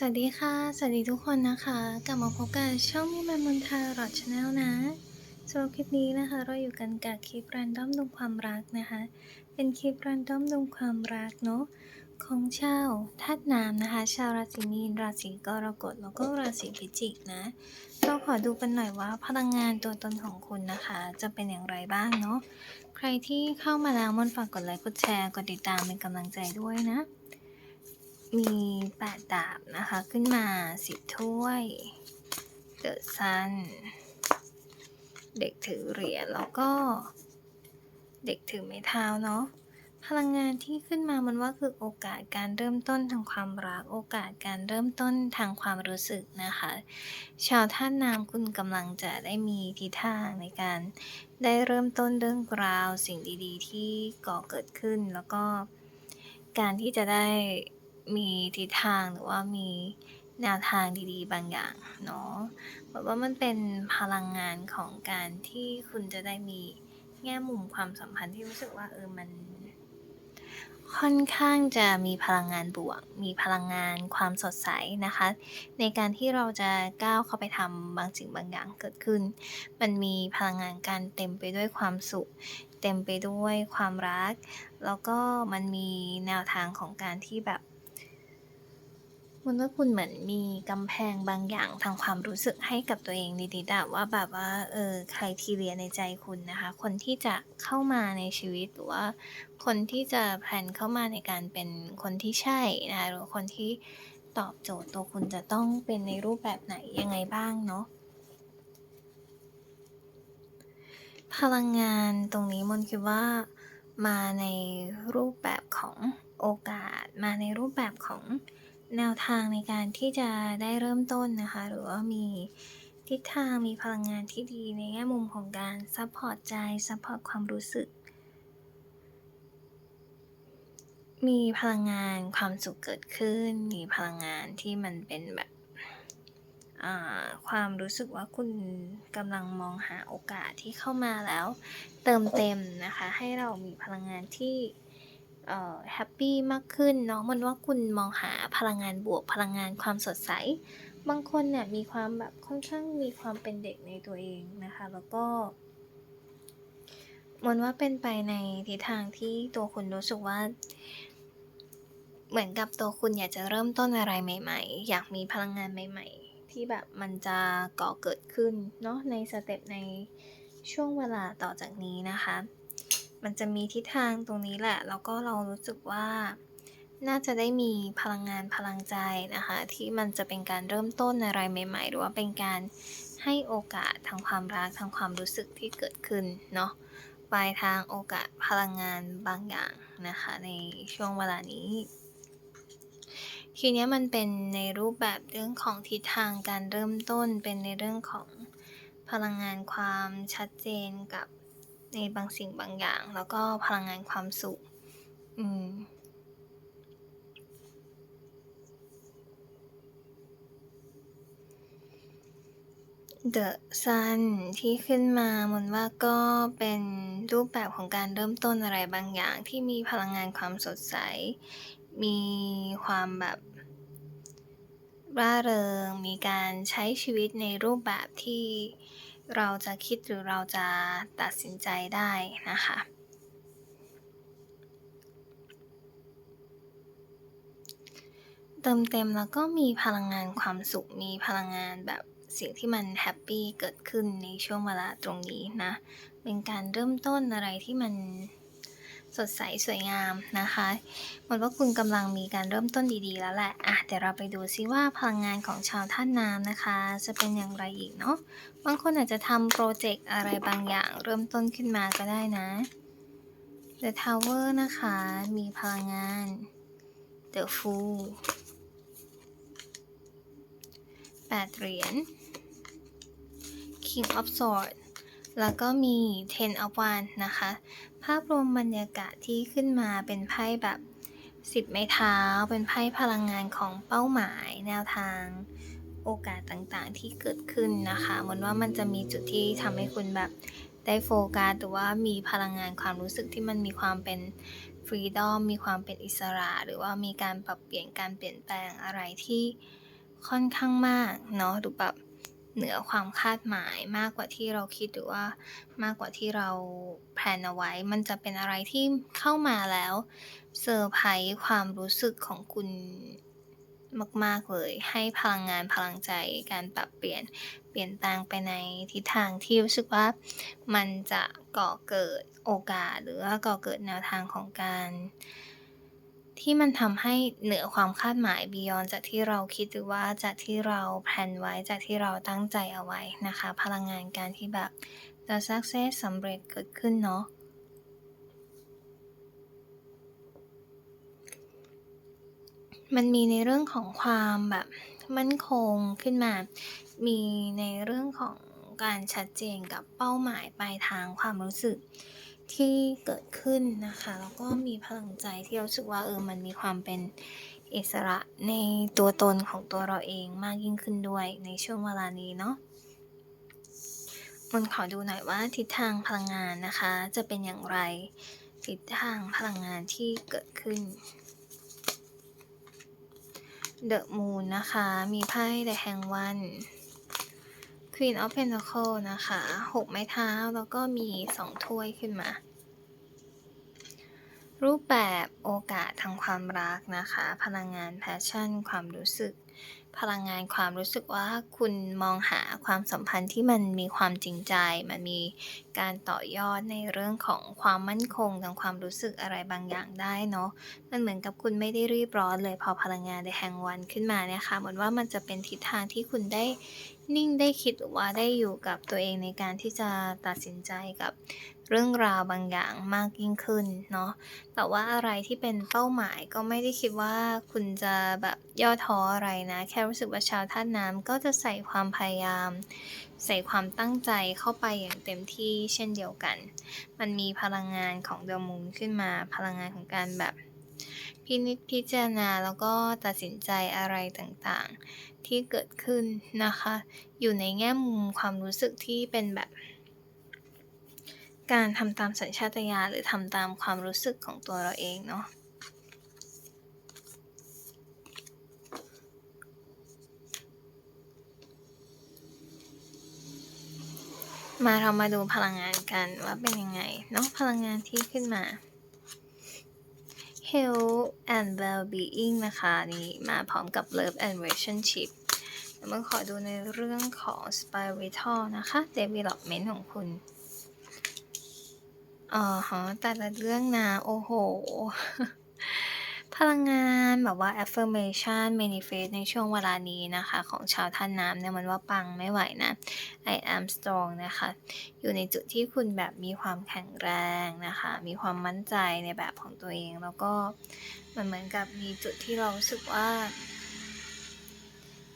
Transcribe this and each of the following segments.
สวัสดีค่ะ สวัสดีทุกคนนะคะ กลับมาพบกับช่องมีมันมนทาหลอดชาแนลนะสำหรับคลิปนี้นะคะ เราอยู่กันกับคลิปรันดอมดวงความรักนะคะ เป็นคลิปรันดอมดวงความรักเนาะของชาวธาตุน้ำนะคะ ชาวราศีมีน ราศีกรกฎแล้วก็ราศีพิจิกนะเราขอดูกันหน่อยว่าพลังงานตัวตนของคุณนะคะ จะเป็นอย่างไรบ้างเนาะใครที่เข้ามาแล้วมนฝากกดไลค์กดแชร์กดติดตามเป็นกำลังใจด้วยนะ มีแปดดาบนะคะ ขึ้นมาสิบถ้วยเดอะซัน เด็กถือเหรียญแล้วก็ เด็กถือไม้เท้าเนาะพลังงานที่ขึ้นมามันว่าคือโอกาสการเริ่มต้นทางความรัก โอกาสการเริ่มต้นทางความรู้สึกนะคะ ชาวท่านน้ำคุณกำลังจะได้มีทิศทางในการได้เริ่มต้นเรื่องราวสิ่งดีๆ ที่ก่อเกิดขึ้น แล้วก็การที่จะได้ มีทิศทางหรือว่ามีแนวทางดีๆ บางอย่างเนาะแบบว่ามันเป็นพลังงานของการที่คุณจะได้มีแง่มุมความสัมพันธ์ที่รู้สึกว่าเออมัน ค่อนข้างจะมีพลังงานบวก มีพลังงานความสดใสนะคะ ในการที่เราจะก้าวเข้าไปทำบางสิ่งบางอย่างเกิดขึ้น มันมีพลังงานการเต็มไปด้วยความสุข เต็มไปด้วยความรัก แล้วก็มันมีแนวทางของการที่แบบ มันว่าคุณเหมือนมีกำแพงบางอย่างทางความรู้สึกให้กับตัวเองดีๆอะว่าแบบว่า เออใครทีเรียในใจคุณนะคะ คนที่จะเข้ามาในชีวิตหรือว่า คนที่จะแพลนเข้ามาในการเป็นคนที่ใช่นะคะหรือคนที่ตอบโจทย์ตัวคุณจะต้องเป็นในรูปแบบไหนยังไงบ้างเนาะพลังงานตรงนี้มนคิดว่ามาในรูปแบบของโอกาส มาในรูปแบบของ แนวทางในการที่จะได้เริ่มต้นนะคะ หรือว่ามีทิศทางมีพลังงานที่ดีในแง่มุมของการซัพพอร์ตใจซัพพอร์ตความรู้สึก มีพลังงานความสุขเกิดขึ้น มีพลังงานที่มันเป็นแบบความรู้สึกว่าคุณกำลังมองหาโอกาสที่เข้ามาแล้ว เติมเต็มนะคะ ให้เรามีพลังงานที่แฮปปี้มากขึ้นเนาะมันว่าคุณมองหา พลังงานบวกพลังงานความสดใส บางคนเนี่ยมีความแบบค่อนข้างมีความเป็นเด็กในตัวเองนะคะ แล้วก็มนว่าเป็นไปในทิศทางที่ตัวคุณรู้สึกว่า เหมือนกับตัวคุณอยากจะเริ่มต้นอะไรใหม่ ๆ อยากมีพลังงานใหม่ ๆ ที่แบบมันจะก่อเกิดขึ้นเนาะในสเต็ปในช่วงเวลาต่อจากนี้นะคะ มันจะมีทิศทางตรงนี้แหละ แล้วก็เรารู้สึกว่า น่าจะได้มีพลังงานพลังใจนะคะ ที่มันจะเป็นการเริ่มต้นอะไรใหม่ ๆ หรือว่าเป็นการให้โอกาสทางความรักทางความรู้สึกที่เกิดขึ้นเนาะปลายทางโอกาสพลังงานบางอย่างนะคะ ในช่วงเวลานี้ทีนี้มันเป็นในรูปแบบเรื่องของทิศทางการเริ่มต้นเป็นในเรื่องของพลังงานความชัดเจนกับในบางสิ่งบางอย่าง แล้วก็พลังงานความสุข อืม The Sun ที่ขึ้นมามนว่าก็เป็นรูปแบบของการเริ่มต้นอะไรบางอย่างที่มีพลังงานความสดใส มีความแบบร่าเริง มีการใช้ชีวิตในรูปแบบที่เราจะคิดหรือเราจะตัดสินใจได้นะคะ เติมเต็มแล้วก็มีพลังงานความสุข มีพลังงานแบบ สิ่งที่มันแฮปปี้เกิดขึ้นในช่วงเวลาตรงนี้นะ เป็นการเริ่มต้นอะไรที่มันสดใสสวยงามนะคะหมือนว่าคุณกำลังมีการเริ่มต้นดีๆแล้วแหละอะเดี๋ยวเราไปดูซิว่าพลังงานของชาวท่านน้ำนะคะ จะเป็นอย่างไรอีกเนาะ บางคนอาจจะทำโปรเจกต์อะไรบางอย่างเริ่มต้นขึ้นมาก็ได้นะ The Tower นะคะ มีพลังงาน The Fool แปดเหรียญ King of Swords แล้วก็มี Ten of Wands นะคะ ภาพรวมบรรยากาศที่ขึ้นมาเป็นไพ่แบบสิบไม้เท้า เป็นไพ่พลังงานของเป้าหมาย แนวทางโอกาสต่างๆที่เกิดขึ้นนะคะเหมือนว่ามันจะมีจุดที่ทำให้คุณแบบได้โฟกัสหรือว่ามีพลังงานความรู้สึกที่มันมีความเป็นฟรีดอมมีความเป็นอิสระ หรือว่ามีการปรับเปลี่ยนการเปลี่ยนแปลงอะไรที่ค่อนข้างมากเนาะหรือแบบ เหนือความคาดหมายมากกว่าที่เราคิดหรือว่ามากกว่าที่เราแพลนเอาไว้ มันจะเป็นอะไรที่เข้ามาแล้วเซอร์ไพรส์ความรู้สึกของคุณมาก ๆ เลย ให้พลังงานพลังใจการปรับเปลี่ยนเปลี่ยนแปลงไปในทิศทางที่รู้สึกว่ามันจะก่อเกิดโอกาส หรือว่าก่อเกิดแนวทางของการ ที่มันทำให้เหนือความคาดหมาย beyond จากที่เราคิดหรือว่าจากที่เราแพลนไว้จากที่เราตั้งใจเอาไว้นะคะ พลังงานการที่แบบจะ success สำเร็จเกิดขึ้นเนาะมันมีในเรื่องของความแบบมั่นคงขึ้นมา มีในเรื่องของการชัดเจนกับเป้าหมายปลายทางความรู้สึก ที่เกิดขึ้นนะคะ แล้วก็มีพลังใจที่รู้สึกว่าเออมันมีความเป็นอิสระในตัวตนของตัวเราเองมากยิ่งขึ้นด้วยในช่วงเวลานี้เนาะมันขอดูหน่อยว่าทิศทางพลังงานนะคะ จะเป็นอย่างไร ทิศทางพลังงานที่เกิดขึ้น The Moon นะคะ มีไพ่ The Hangman Queen of Pentacles นะคะหกไม้เท้าแล้วก็มีสองถ้วยขึ้นมา รูปแบบโอกาสทางความรักนะคะ พลังงาน passion ความรู้สึก พลังงานความรู้สึกว่าคุณมองหาความสัมพันธ์ที่มันมีความจริงใจ มันมีการต่อยอดในเรื่องของความมั่นคงทางความรู้สึกอะไรบางอย่างได้เนาะ มันเหมือนกับคุณไม่ได้รีบร้อนเลยพอพลังงานในแห่งวันขึ้นมาเนี่ยค่ะ เหมือนว่ามันจะเป็นทิศทางที่คุณได้ นิ่งได้คิดหรือว่าได้อยู่กับตัวเองในการที่จะตัดสินใจกับเรื่องราวบางอย่างมากยิ่งขึ้นเนาะแต่ว่าอะไรที่เป็นเป้าหมายก็ไม่ได้คิดว่าคุณจะแบบย่อท้ออะไรนะ แค่รู้สึกว่าชาวธาน้ำก็จะใส่ความพยายาม ใส่ความตั้งใจเข้าไปอย่างเต็มที่เช่นเดียวกัน มันมีพลังงานของเดมูนขึ้นมาพลังงานของการแบบ พินิจพิจารณาแล้วก็ตัดสินใจอะไรต่างๆ ที่เกิดขึ้นนะคะ อยู่ในแง่มุมความรู้สึกที่เป็นแบบ การทำตามสัญชาตญาณหรือทำตามความรู้สึกของตัวเราเองเนาะมาเรามาดูพลังงานกันว่าเป็นยังไงเนาะพลังงานที่ขึ้นมา health and well-being นะคะนี่มาพร้อมกับ love and relationship แล้วมาขอดูในเรื่องของ spiritual นะคะ development ของคุณอ๋อฮะแต่ละเรื่องนะ โอ้โห พลังงานแบบว่า affirmation manifest ในช่วงเวลานี้นะคะ ของชาวท่านน้ำเนี่ยมันว่าปังไม่ไหวนะ I am strong นะคะ อยู่ในจุดที่คุณแบบมีความแข็งแรงนะคะ มีความมั่นใจในแบบของตัวเอง แล้วก็มันเหมือนกับมีจุดที่เรารู้สึกว่า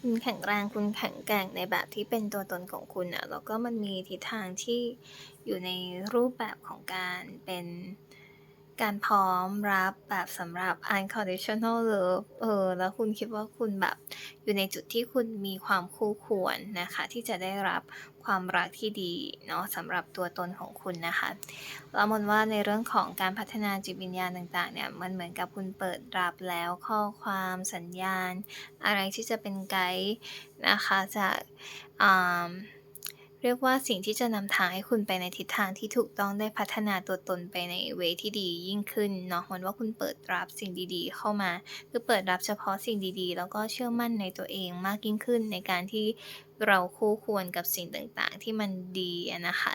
คุณแข็งแรงคุณแข็งแกร่งในแบบที่เป็นตัวตนของคุณอะแล้วก็มันมีทิศทางที่อยู่ในรูปแบบของการเป็น การพร้อมรับแบบสำหรับ unconditional love เออ แล้วคุณคิดว่าคุณแบบอยู่ในจุดที่คุณมีความคู่ควรนะคะ ที่จะได้รับความรักที่ดีเนาะสำหรับตัวตนของคุณนะคะแล้วมนว่าในเรื่องของการพัฒนาจิตวิญญาณต่างๆเนี่ยมันเหมือนกับคุณเปิดรับแล้วข้อความสัญญาณ อะไรที่จะเป็นไกด์นะคะจากอ่า เรียกว่าสิ่งที่จะนำทางให้คุณไปในทิศทางที่ถูกต้องได้พัฒนาตัวตนไปในเวที่ดียิ่งขึ้นเนาะเหมือนว่าคุณเปิดรับสิ่งดีๆ เข้ามา คือเปิดรับเฉพาะสิ่งดีๆ แล้วก็เชื่อมั่นในตัวเองมากยิ่งขึ้นในการที่เราคู่ควรกับสิ่งต่างๆ ที่มันดีนะคะ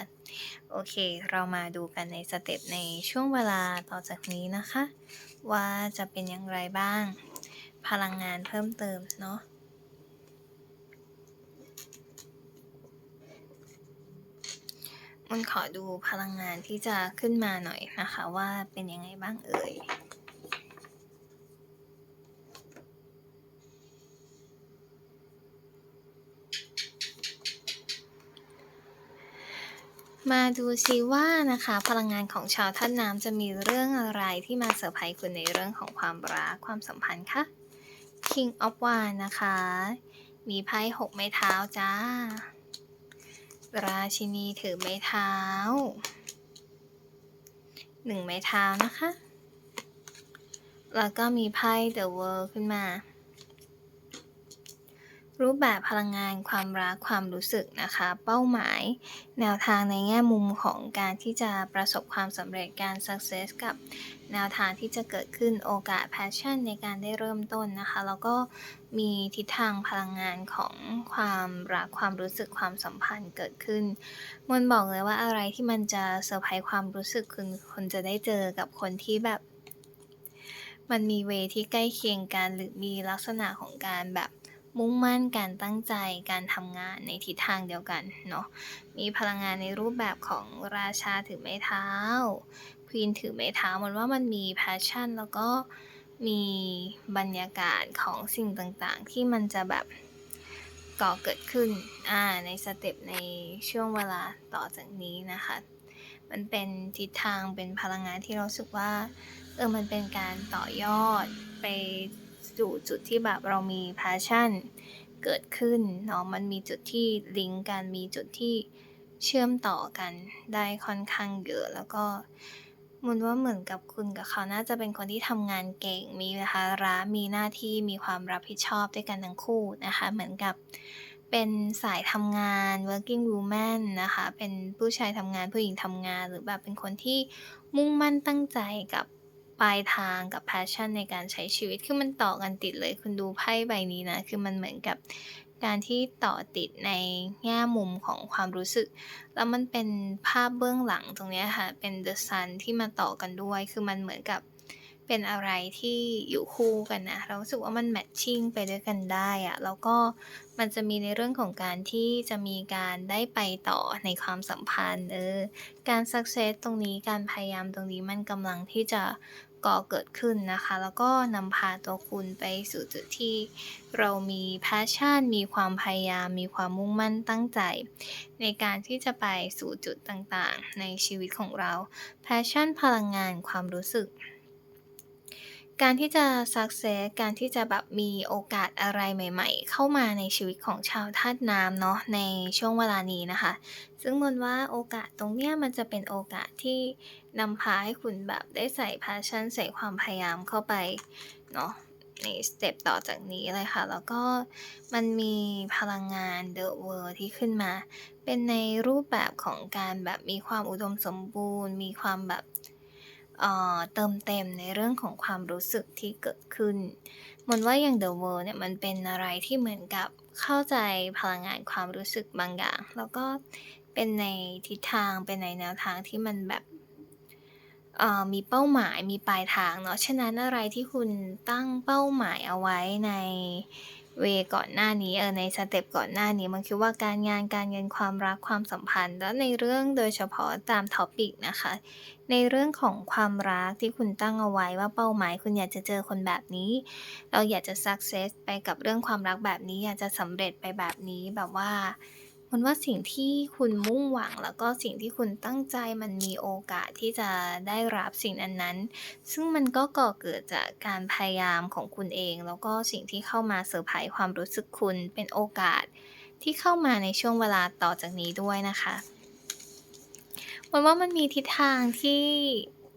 โอเค เรามาดูกันในสเต็ปในช่วงเวลาต่อจากนี้นะคะ ว่าจะเป็นอย่างไรบ้าง พลังงานเพิ่มเติมเนาะ มันขอดูพลังงานที่จะขึ้นมาหน่อยนะคะว่าเป็นยังไงบ้างเอ่ยมาดูซิว่านะคะ พลังงานของชาวท่านน้ำจะมีเรื่องอะไรที่มาเซอร์ไพรส์คุณในเรื่องของความรักความสัมพันธ์คะ King of Wands นะคะ มีไพ่หกไม้เท้าจ้า ราชินีถือไม้เท้าหนึ่งไม้เท้านะคะ แล้วก็มีไพ่ The World ขึ้นมา รูปแบบพลังงานความรักความรู้สึกนะคะ เป้าหมาย แนวทางในแง่มุมของการที่จะประสบความสำเร็จการ success กับแนวทางที่จะเกิดขึ้นโอกาส passion ในการได้เริ่มต้นนะคะ แล้วก็มีทิศทางพลังงานของความรักความรู้สึกความสัมพันธ์เกิดขึ้นมนบอกเลยว่าอะไรที่มันจะเซอร์ไพรส์ความรู้สึกคุณคุณจะได้เจอกับคนที่แบบ มันมีเวที่ใกล้เคียงกันหรือมีลักษณะของการแบบ มุ่งมั่นการตั้งใจการทำงานในทิศทางเดียวกันเนาะมีพลังงานในรูปแบบของราชาถือไม้เท้าควีนถือไม้เท้ามันว่ามันมีแพชชั่น แล้วก็มีบรรยากาศของสิ่งต่างๆ ที่มันจะแบบก่อเกิดขึ้นอ่าในสเต็ปในช่วงเวลาต่อจากนี้นะคะ มันเป็นทิศทางเป็นพลังงานที่เราสึกว่าเออมันเป็นการต่อยอดไป สู่จุดที่แบบเรามี passion เกิดขึ้นเนาะมันมีจุดที่ลิงก์กันมีจุดที่เชื่อมต่อกันได้ค่อนข้างเยอะ แล้วก็มุนว่าเหมือนกับคุณกับเขาน่าจะเป็นคนที่ทำงานเก่ง มีภาระมีหน้าที่มีความรับผิดชอบด้วยกันทั้งคู่นะคะ เหมือนกับเป็นสายทำงาน working woman นะคะ เป็นผู้ชายทำงานผู้หญิงทำงาน หรือแบบเป็นคนที่มุ่งมั่นตั้งใจกับ ปลายทางกับแพชชั่นในการใช้ชีวิต คือมันต่อกันติดเลย คุณดูไพ่ใบนี้นะ คือมันเหมือนกับการที่ต่อติดในแง่มุมของความรู้สึก แล้วมันเป็นภาพเบื้องหลังตรงนี้ค่ะ เป็น The Sun ที่มาต่อกันด้วย คือมันเหมือนกับ เป็นอะไรที่อยู่คู่กันนะ เรารู้สึกว่ามันแมทชิ่งไปด้วยกันได้อะแล้วก็มันจะมีในเรื่องของการที่จะมีการได้ไปต่อในความสัมพันธ์เออการสักเซสตรงนี้การพยายามตรงนี้มันกำลังที่จะก่อเกิดขึ้นนะคะ แล้วก็นำพาตัวคุณไปสู่จุดที่เรามีแพชชั่น มีความพยายาม มีความมุ่งมั่นตั้งใจ ในการที่จะไปสู่จุดต่างๆ ในชีวิตของเราแพชชั่นพลังงานความรู้สึก การที่จะ success การที่จะแบบมีโอกาสอะไรใหม่ ๆ เข้ามาในชีวิตของชาวธาตุน้ำเนาะในช่วงเวลานี้นะคะ ซึ่งมนว่าโอกาสตรงเนี้ยมันจะเป็นโอกาสที่นำพาให้คุณแบบได้ใส่ passion ใส่ความพยายามเข้าไปเนาะในสเต็ปต่อจากนี้เลยค่ะ แล้วก็มันมีพลังงาน The World ที่ขึ้นมา เป็นในรูปแบบของการแบบมีความอุดมสมบูรณ์ มีความแบบ เติมเต็มในเรื่องของความรู้สึกที่เกิดขึ้นมนว่าอย่าง The World เนี่ยมันเป็นอะไรที่เหมือนกับเข้าใจพลังงานความรู้สึกบางอย่าง แล้วก็เป็นในทิศทางเป็นในแนวทางที่มันแบบมีเป้าหมายมีปลายทางเนาะฉะนั้นอะไรที่คุณตั้งเป้าหมายเอาไว้ใน เวก่อนหน้านี้เออในสเต็ปก่อนหน้านี้มันคิดว่าการงานการเงินความรักความสัมพันธ์ แล้วในเรื่องโดยเฉพาะตามท็อปิกนะคะ ในเรื่องของความรักที่คุณตั้งเอาไว้ว่าเป้าหมาย คุณอยากจะเจอคนแบบนี้ เราอยากจะสักเซสไปกับเรื่องความรักแบบนี้อยากจะสำเร็จไปแบบนี้แบบว่า มันว่าสิ่งที่คุณมุ่งหวัง แล้วก็สิ่งที่คุณตั้งใจมันมีโอกาสที่จะได้รับสิ่งนั้นๆซึ่งมันก็ก่อเกิดจากการพยายามของคุณเอง แล้วก็สิ่งที่เข้ามาเซอร์ไพรส์ความรู้สึกคุณเป็นโอกาสที่เข้ามาในช่วงเวลาต่อจากนี้ด้วยนะคะมันว่ามันมีทิศทางที่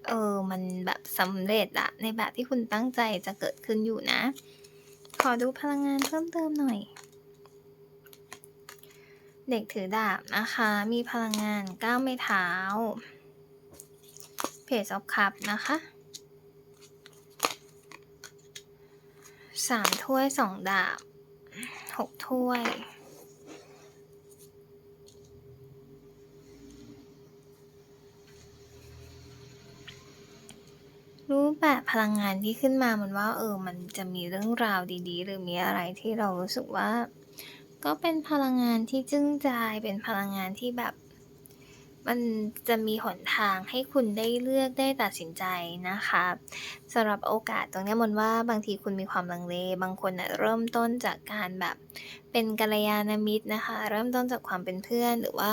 เออมันแบบสำเร็จอะในแบบที่คุณตั้งใจจะเกิดขึ้นอยู่นะ ขอดูพลังงานเพิ่มเติมหน่อย เด็กถือดาบนะคะ มีพลังงานก้าวไม่เท้าเพจออฟคัพนะคะสามถ้วยสองดาบหกถ้วยรูปแบบพลังงานที่ขึ้นมามันว่าเออมันจะมีเรื่องราวดีๆ หรือมีอะไรที่เรารู้สึกว่า ก็เป็นพลังงานที่จึ้งใจเป็นพลังงานที่แบบ มันจะมีหนทางให้คุณได้เลือกได้ตัดสินใจนะคะสำหรับโอกาสตรงนี้มนว่าบางทีคุณมีความลังเล บางคนเริ่มต้นจากการแบบเป็นกัลยาณมิตรนะคะ เริ่มต้นจากความเป็นเพื่อนหรือว่า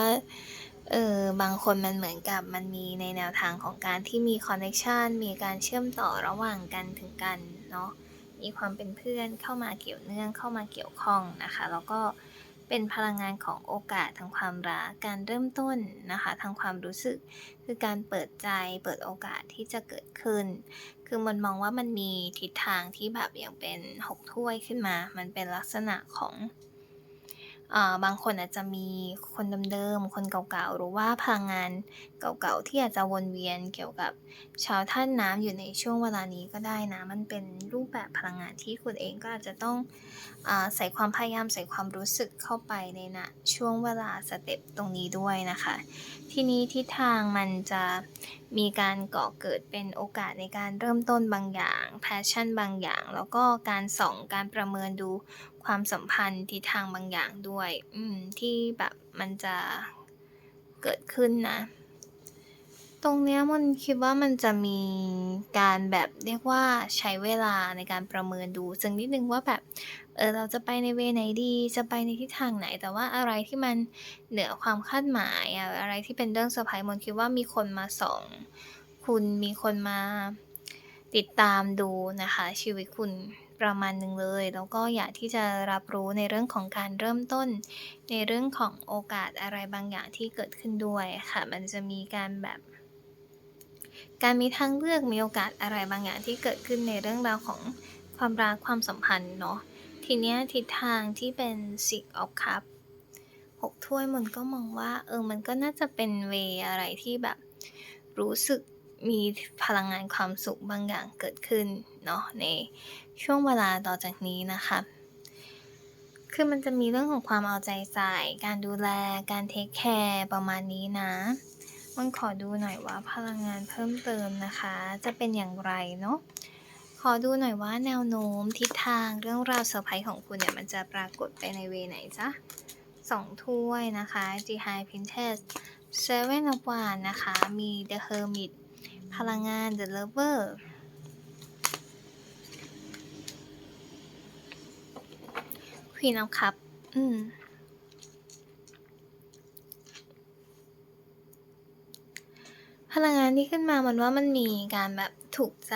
เออบางคนมันเหมือนกับมันมีในแนวทางของการที่มีคอนเนคชันมีการเชื่อมต่อระหว่างกันถึงกันเนาะ มีความเป็นเพื่อนเข้ามาเกี่ยวเนื่องเข้ามาเกี่ยวข้องนะคะ แล้วก็เป็นพลังงานของโอกาสทางความรักการเริ่มต้นนะคะทางความรู้สึก คือการเปิดใจเปิดโอกาสที่จะเกิดขึ้น คือมันมองว่ามันมีทิศทางที่แบบอย่างเป็นหกถ้วยขึ้นมา มันเป็นลักษณะของอ่าบางคนอาจจะมีคนเดิมๆ คนเก่าๆ หรือว่าพลังงานเก่าๆที่อาจจะวนเวียนเกี่ยวกับชาวธาตุน้ำอยู่ในช่วงเวลานี้ก็ได้นะ มันเป็นรูปแบบพลังงานที่คุณเองก็อาจจะต้องอใส่ความพยายามใส่ความรู้สึกเข้าไปในณช่วงเวลาสเต็ปตรงนี้ด้วยนะคะ ทีนี้ทิศทางมันจะมีการก่อเกิดเป็นโอกาสในการเริ่มต้นบางอย่าง passion บางอย่าง แล้วก็การส่องการประเมินดูความสัมพันธ์ทิศทางบางอย่างด้วย อืมที่แบบมันจะเกิดขึ้นนะ ตรงเนี้ยมนคิดว่ามันจะมีการแบบเรียกว่าใช้เวลาในการประเมินดูสักนิดหนึ่งว่าแบบ เออ เราจะไปในเวย์ไหนดี จะไปในทิศทางไหน แต่ว่าอะไรที่มันเหนือความคาดหมายอะ อะไรที่เป็นเรื่องเซอร์ไพรส์มนคิดว่ามีคนมาส่องคุณมีคนมาติดตามดูนะคะ ชีวิตคุณประมาณหนึ่งเลย แล้วก็อยากที่จะรับรู้ในเรื่องของการเริ่มต้น ในเรื่องของโอกาสอะไรบางอย่างที่เกิดขึ้นด้วยค่ะ มันจะมีการแบบ การมีทางเลือกมีโอกาสอะไรบางอย่างที่เกิดขึ้นในเรื่องราวของความรักความสัมพันธ์เนาะทีเนี้ยทิศทางที่เป็น Six of Cups 6ถ้วยมันก็มองว่า เออมันก็น่าจะเป็นเวอะไรที่แบบ รู้สึกมีพลังงานความสุขบางอย่างเกิดขึ้นเนาะในช่วงเวลาต่อจากนี้นะคะคือมันจะมีเรื่องของความเอาใจใส่ การดูแล การเทกแคร์ประมาณนี้นะ มันขอดูหน่อยว่าพลังงานเพิ่มเติมนะคะ จะเป็นอย่างไรเนาะขอดูหน่อยว่าแนวโน้มทิศทางเรื่องราวเซอร์ไพรส์ของคุณเนี่ย มันจะปรากฏไปในเวไหนจ๊ะ2ถ้วยนะคะ The High Priestess Seven of Wands นะคะ มี The Hermit พลังงาน The Lover Queen of Cup อืม ลังงานที่ขึ้นมามันว่ามันมีการแบบถูกใจ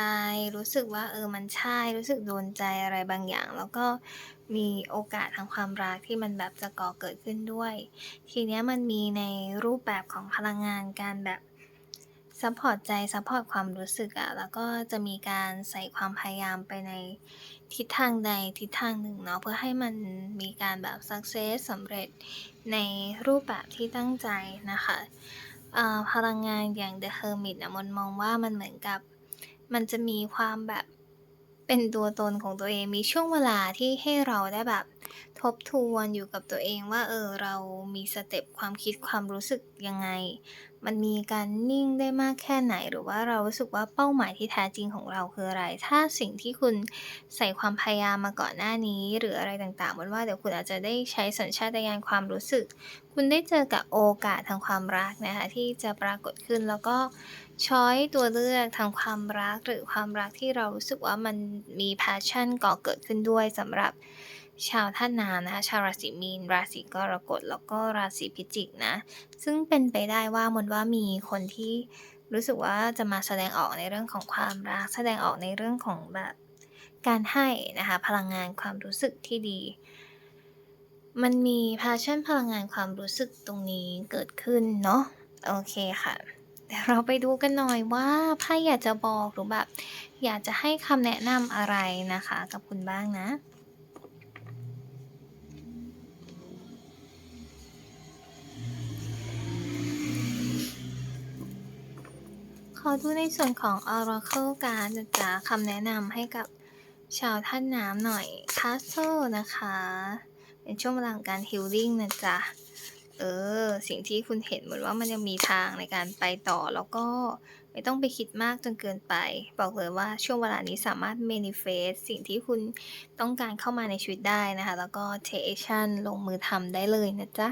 รู้สึกว่าเออมันใช่รู้สึกโดนใจอะไรบางอย่าง แล้วก็มีโอกาสทางความรักที่มันแบบจะก่อเกิดขึ้นด้วย ทีเนี้ยมันมีในรูปแบบของพลังงานการแบบซัปพอร์ตใจซัปพอร์ตความรู้สึกอะแล้วก็จะมีการใส่ความพยายามไปในทิศทางใดทิศทางหนึ่งเนาะเพื่อให้มันมีการแบบสักเซสสำเร็จในรูปแบบที่ตั้งใจนะคะ อ่าพลังงานอย่าง The Hermit นะมนมองว่ามันเหมือนกับ มันจะมีความแบบเป็นตัวตนของตัวเองมีช่วงเวลาที่ให้เราได้แบบ ทบทวนอยู่กับตัวเองว่าเออเรามีสเต็ปความคิดความรู้สึกยังไง มันมีการนิ่งได้มากแค่ไหน หรือว่าเรารู้สึกว่าเป้าหมายที่แท้จริงของเราคืออะไร ถ้าสิ่งที่คุณใส่ความพยายามมาก่อนหน้านี้ หรืออะไรต่างๆมนว่าเดี๋ยวคุณอาจจะได้ใช้สัญชาตญาณความรู้สึก คุณได้เจอกับโอกาสทางความรักนะคะที่จะปรากฏขึ้นแล้วก็ช้อยตัวเลือกทางความรักหรือความรักที่เรารู้สึกว่ามันมี passion ก่อเกิดขึ้นด้วยสำหรับ ชาวธาตุน้ำนะคะชาวราศีมีน ราศีกรกฎแล้วก็ราศีพิจิกนะ ซึ่งเป็นไปได้ว่ามนว่ามีคนที่รู้สึกว่าจะมาแสดงออกในเรื่องของความรักแสดงออกในเรื่องของแบบการให้นะคะพลังงานความรู้สึกที่ดี มันมี passion พลังงานความรู้สึกตรงนี้เกิดขึ้นเนาะโอเคค่ะเดี๋ยวเราไปดูกันหน่อยว่าไพ่อยากจะบอกหรือแบบ อยากจะให้คำแนะนำอะไรนะคะ กับคุณบ้างนะ ขอดูในส่วนของ Oracle Card นะจ๊ะคำแนะนำให้กับชาวธาตุน้ำหน่อย Castle นะคะ เป็นช่วงเวลาของการ healing นะจ๊ะ เออ สิ่งที่คุณเห็นเหมือนว่ามันยังมีทางในการไปต่อแล้วก็ไม่ต้องไปคิดมากจนเกินไป บอกเลยว่าช่วงเวลานี้สามารถ manifest สิ่งที่คุณต้องการเข้ามาในชีวิตได้นะคะ แล้วก็ take action ลงมือทำได้เลยนะจ๊ะ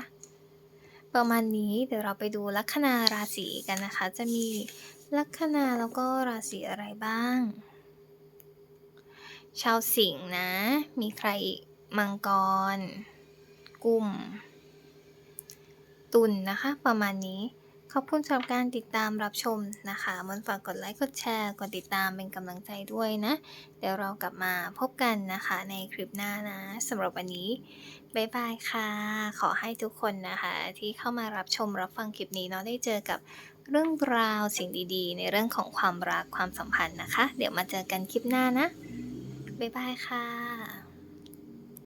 ประมาณนี้เดี๋ยวเราไปดูลัคนาราศีกันนะคะ จะมีลัคนาแล้วก็ราศีอะไรบ้าง ชาวสิงห์นะ มีใครมังกร กุม ตุลนะคะ ประมาณนี้ ขอบคุณสำหรับการติดตามรับชมนะคะมันฝากกดไลค์ กดแชร์ กดติดตามเป็นกำลังใจด้วยนะ เดี๋ยวเรากลับมาพบกันนะคะในคลิปหน้านะสำหรับวันนี้ บ๊ายบายค่ะ ขอให้ทุกคนนะคะ ที่เข้ามารับชมรับฟังคลิปนี้เนาะได้เจอกับเรื่องราวสิ่งดีๆ ในเรื่องของความรักความสัมพันธ์นะคะ เดี๋ยวมาเจอกันคลิปหน้านะ บ๊ายบายค่ะ